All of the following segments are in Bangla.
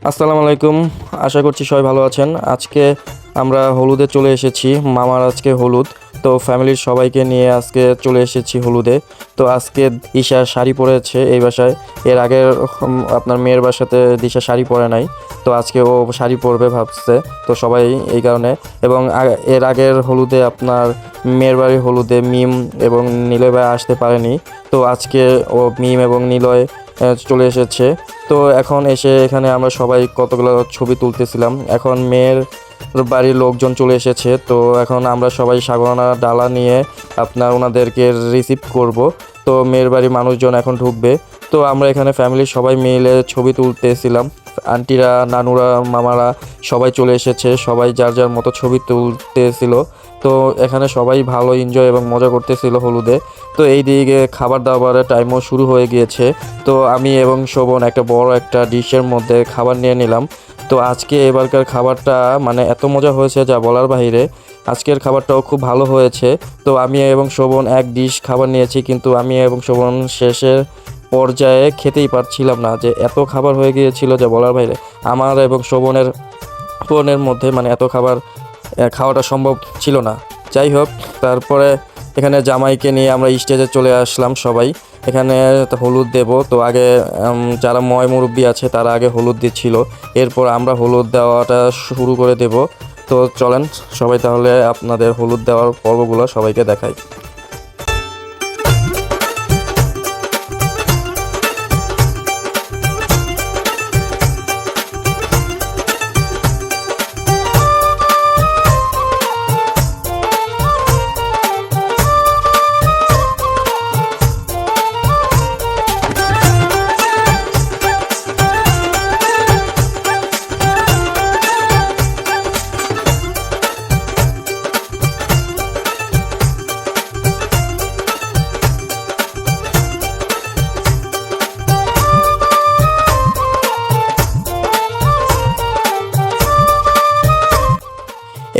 আসসালামু আলাইকুম। আশা করছি সবাই ভালো আছেন। আজকে আমরা হলুদে চলে এসেছি। মামার আজকে হলুদ। তো ফ্যামিলির সবাইকে নিয়ে আজকে চলে এসেছি হলুদে। তো আজকে দিশা শাড়ি পরেছে এই বাসায়। এর আগে আপনার মেয়ের বাসাতে দিশা শাড়ি পরে নাই। তো আজকে ও শাড়ি পরবে ভাবছে। তো সবাই এই কারণে। এবং এর আগের হলুদে আপনার মেয়ের বাড়ির হলুদে মিম এবং নিলয় ভাই আসতে পারেনি। তো আজকে ও মিম এবং নিলয় চলে এসেছে। তো এখন এসে এখানে আমরা সবাই কতগুলো ছবি তুলতেছিলাম। এখন মেয়ের বাড়ির লোকজন চলে এসেছে। তো এখন আমরা সবাই সাগরনা ডালা নিয়ে আপনার ওনাদেরকে রিসিভ করব। তো মেয়ের বাড়ির মানুষজন এখন ঢুকবে। তো আমরা এখানে ফ্যামিলির সবাই মিলে ছবি তুলতেছিলাম। আন্টিরা নানুরা, মামারা সবাই চলে এসেছে। সবাই যার যার মতো ছবি তুলতেছিল। তো এখানে সবাই ভালো এনজয় এবং মজা করতেছিল হলুদে। তো এই দিকে খাবার দাবারের টাইমও শুরু হয়ে গিয়েছে। তো আমি এবং শোভন একটা বড় একটা ডিশের মধ্যে খাবার নিয়ে নিলাম। তো আজকে এবারকার খাবারটা মানে এত মজা হয়েছে যা বলার বাইরে আজকের খাবারটাও খুব ভালো হয়েছে। তো আমি এবং শোভন এক ডিশ খাবার নিয়েছি কিন্তু আমি এবং শোভন শেষের পর্যায়ে খেতেই পারছিলাম না যে এত খাবার হয়ে গিয়েছিল যা বলার বাইরে আমার এবং শোভনের বোনের মধ্যে মানে এত খাবার খাওয়াটা সম্ভব ছিল না। যাই হোক, তারপরে এখানে জামাইকে নিয়ে আমরা স্টেজে চলে আসলাম সবাই। এখানে হলুদ দেব, তো আগে যারা ময় মুরব্বী আছে তারা আগে হলুদ দিচ্ছিল। এরপর আমরা হলুদ দেওয়াটা শুরু করে দেব। তো চলেন সবাই তাহলে আপনাদের হলুদ দেওয়ার পর্বগুলো সবাইকে দেখাই।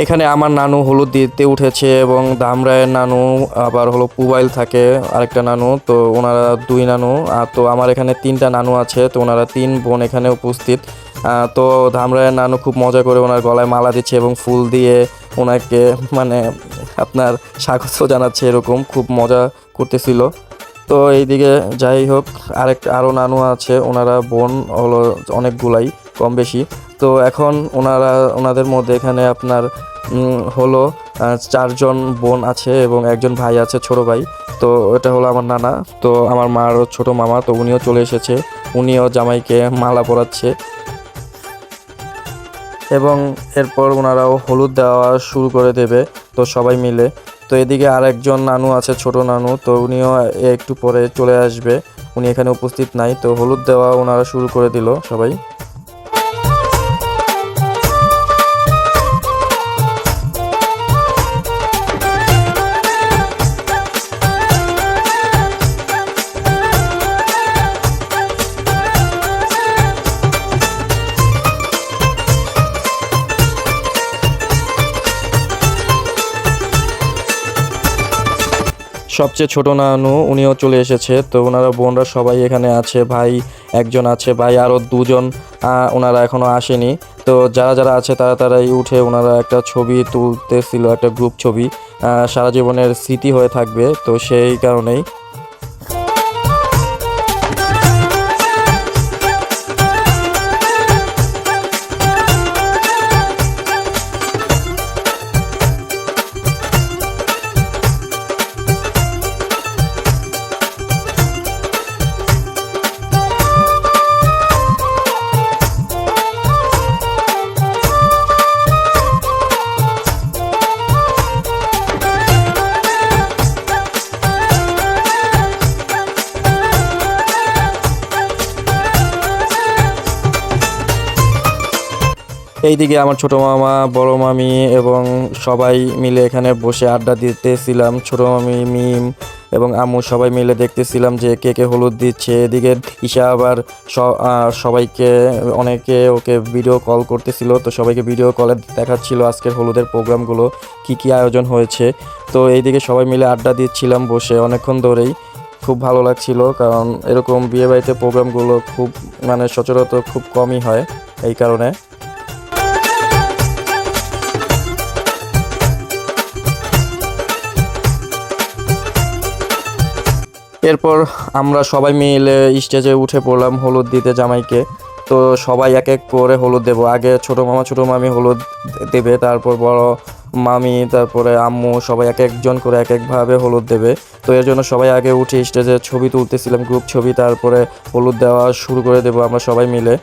এখানে আমার নানু হলুদ দিতে উঠেছে এবং দামরায়ের নানু, আবার হলো পুবাইল থাকে আরেকটা নানু, তো ওনারা দুই নানু, আর তো আমার এখানে তিনটা নানু আছে, তো ওনারা তিন বোন এখানে উপস্থিত। তো ধামরায়ের নানু খুব মজা করে ওনার গলায় মালা দিচ্ছে এবং ফুল দিয়ে ওনাকে মানে আপনার স্বাগত জানাচ্ছে এরকম, খুব মজা করতেছিল। তো এইদিকে যাই হোক, আরেক, আরও নানু আছে, ওনারা বোন হলো অনেকগুলাই কম বেশি তো এখন ওনারা, ওনাদের মধ্যে এখানে আপনার হলো চারজন বোন আছে এবং একজন ভাই আছে, ছোট ভাই। তো এটা হলো আমার নানা। তো আমার মার ছোট মামা, তো উনিও চলে এসেছে। উনিও জামাইকে মালা পরাচ্ছে। এবং এরপর ওনারাও হলুদ দেওয়া শুরু করে দেবে, তো সবাই মিলে। তো এদিকে আরেকজন নানু আছে, ছোট নানু। তো উনিও একটু পরে চলে আসবে। উনি এখানে উপস্থিত নাই। তো হলুদ দেওয়া ওনারা শুরু করে দিল সবাই। সবচেয়ে ছোট নানু, উনিও চলে এসেছে। তো ওনারা বোনরা সবাই এখানে আছে, ভাই একজন আছে, ভাই আরও দুজন ওনারা এখনও আসেনি। তো যারা যারা আছে তারা তারাই উঠে ওনারা একটা ছবি তুলতেছিল, একটা গ্রুপ ছবি। সারা জীবনের স্মৃতি হয়ে থাকবে, তো সেই কারণেই এইদিকে আমার ছোট মামা, বড় মামি এবং সবাই মিলে এখানে বসে আড্ডা দিতেছিলাম। ছোট মামি, মিম এবং আম্মু সবাই মিলে দেখতেছিলাম যে কে কে হলুদ দিচ্ছে। এদিকে ঈশা আবার সবাইকে, অনেকে ওকে ভিডিও কল করতেছিল। তো সবাইকে ভিডিও কলে দেখাচ্ছিল আজকের হলুদের প্রোগ্রামগুলো, কি কি আয়োজন হয়েছে। তো এইদিকে সবাই মিলে আড্ডা দিচ্ছিলাম বসে অনেকক্ষণ ধরেই। খুব ভালো লাগছিল কারণ এরকম বিয়ে বাড়িতে প্রোগ্রামগুলো খুব মানে সচরাচর খুব কমই হয় এই কারণে। এরপর আমরা সবাই মিলে স্টেজে উঠে পড়লাম হলুদ দিতে জামাইকে। তো সবাই এক এক করে হলুদ দেবো। আগে ছোটো মামা, ছোটো মামি হলুদ দেবে, তারপর বড় মামি, তারপরে আম্মু, সবাই এক একজন করে এক একভাবে হলুদ দেবে। তো এর জন্য সবাই আগে উঠে স্টেজে ছবি তুলতেছিলাম গ্রুপ ছবি, তারপরে হলুদ দেওয়া শুরু করে দেবো আমরা সবাই মিলে।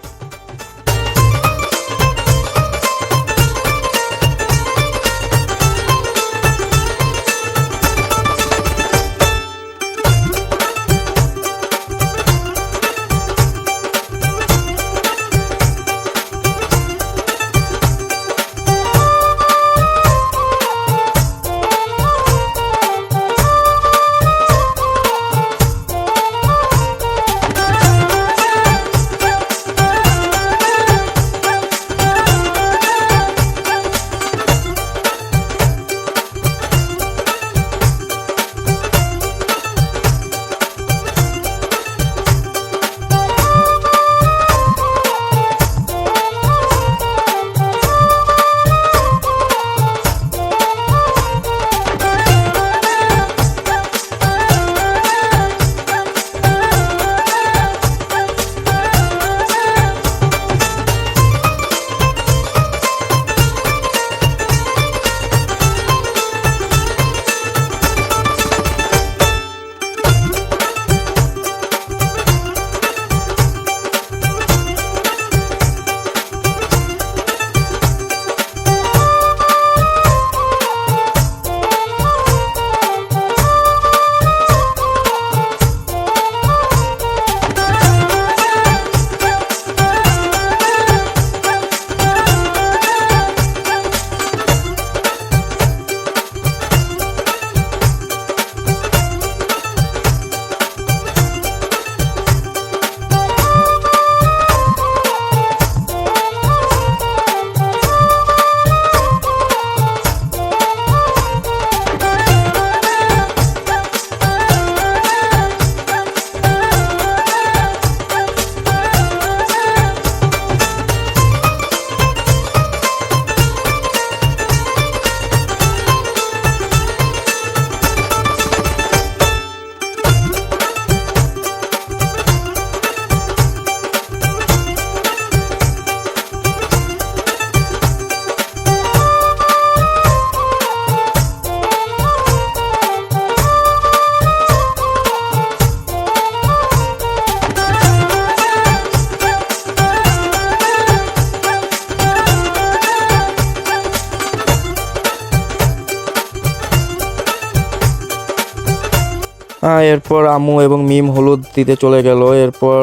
এরপর আম্মু এবং মিম হলুদ দিতে চলে গেল। এরপর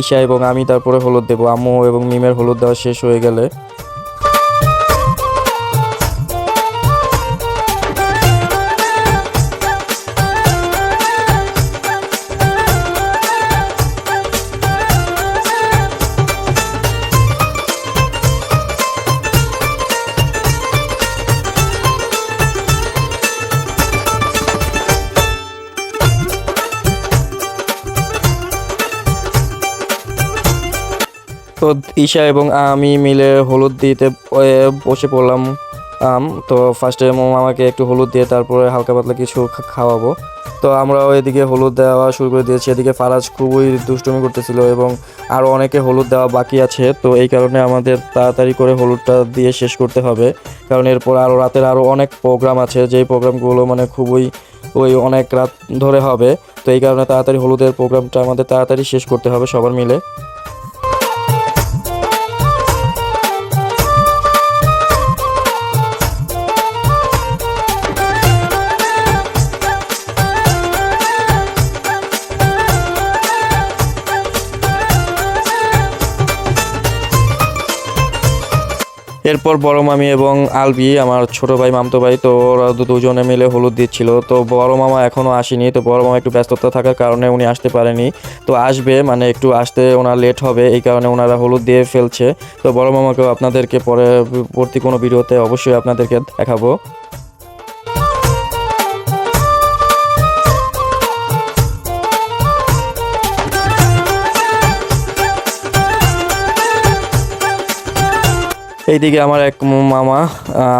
ঈশা এবং আমি তারপরে হলুদ দেবো। আম্মু এবং মিমের হলুদ দেওয়া শেষ হয়ে গেলে। তো ঈশা এবং আমি মিলে হলুদ দিতে বসে পড়লাম আম, তো ফার্স্টে আমাকে একটু হলুদ দিয়ে তারপরে হালকা পাতলা কিছু খাওয়াবো। তো আমরাও এদিকে হলুদ দেওয়া শুরু করে দিয়েছি এদিকে ফারাজ খুবই দুষ্টুমি করতেছিল এবং আরও অনেকে হলুদ দেওয়া বাকি আছে তো এই কারণে আমাদের তাড়াতাড়ি করে হলুদটা দিয়ে শেষ করতে হবে। কারণ এরপর আরও রাতের আরও অনেক প্রোগ্রাম আছে যেই প্রোগ্রামগুলো মানে খুবই ওই অনেক রাত ধরে হবে তো এই কারণে তাড়াতাড়ি হলুদের প্রোগ্রামটা আমাদের তাড়াতাড়ি শেষ করতে হবে সবার মিলে। এরপর বড় মামি এবং আলবি, আমার ছোট ভাই, মামতো ভাই, তো ওরা দুজনে মিলে হলুদ দিচ্ছিল। তো বড় মামা এখনও আসেনি, তো বড় মামা একটু ব্যস্ততা থাকার কারণে উনি আসতে পারেনি। তো আসবে মানে একটু আসতে ওনার লেট হবে, এই কারণে ওনারা হলুদ দিয়ে ফেলছে। তো বড় মামাকেও আপনাদেরকে পরে পরবর্তী কোনো ভিডিওতে অবশ্যই আপনাদেরকে দেখাবো। এইদিকে আমার এক মামা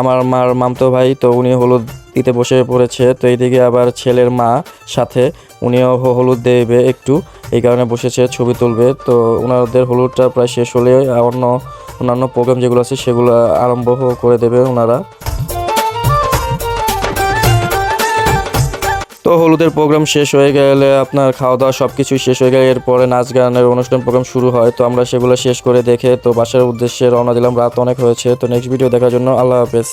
আমার মার মামতো ভাই, তো উনি হলুদ দিতে বসে পড়েছে, তো এইদিকে আবার ছেলের মা সাথে, উনিও হলুদ দেবে একটু, এই কারণে বসেছে, ছবি তুলবে, তো ওনাদের হলুদটা প্রায় শেষ হলে অন্য অন্যান্য প্রোগ্রাম যেগুলো আছে সেগুলো আরম্ভ করে দেবে ওনারা তো হলুদের প্রোগ্রাম শেষ হয়ে গেলে আপনার খাওয়া দাওয়া সব কিছুই শেষ হয়ে গেলে এরপরে নাচ গানের অনুষ্ঠান প্রোগ্রাম শুরু হয়। তো আমরা সেগুলো শেষ করে দেখে, তো বাসার উদ্দেশ্যে রওনা দিলাম। রাত অনেক হয়েছে, তো নেক্সট ভিডিও দেখার জন্য আল্লাহ হাফেজ।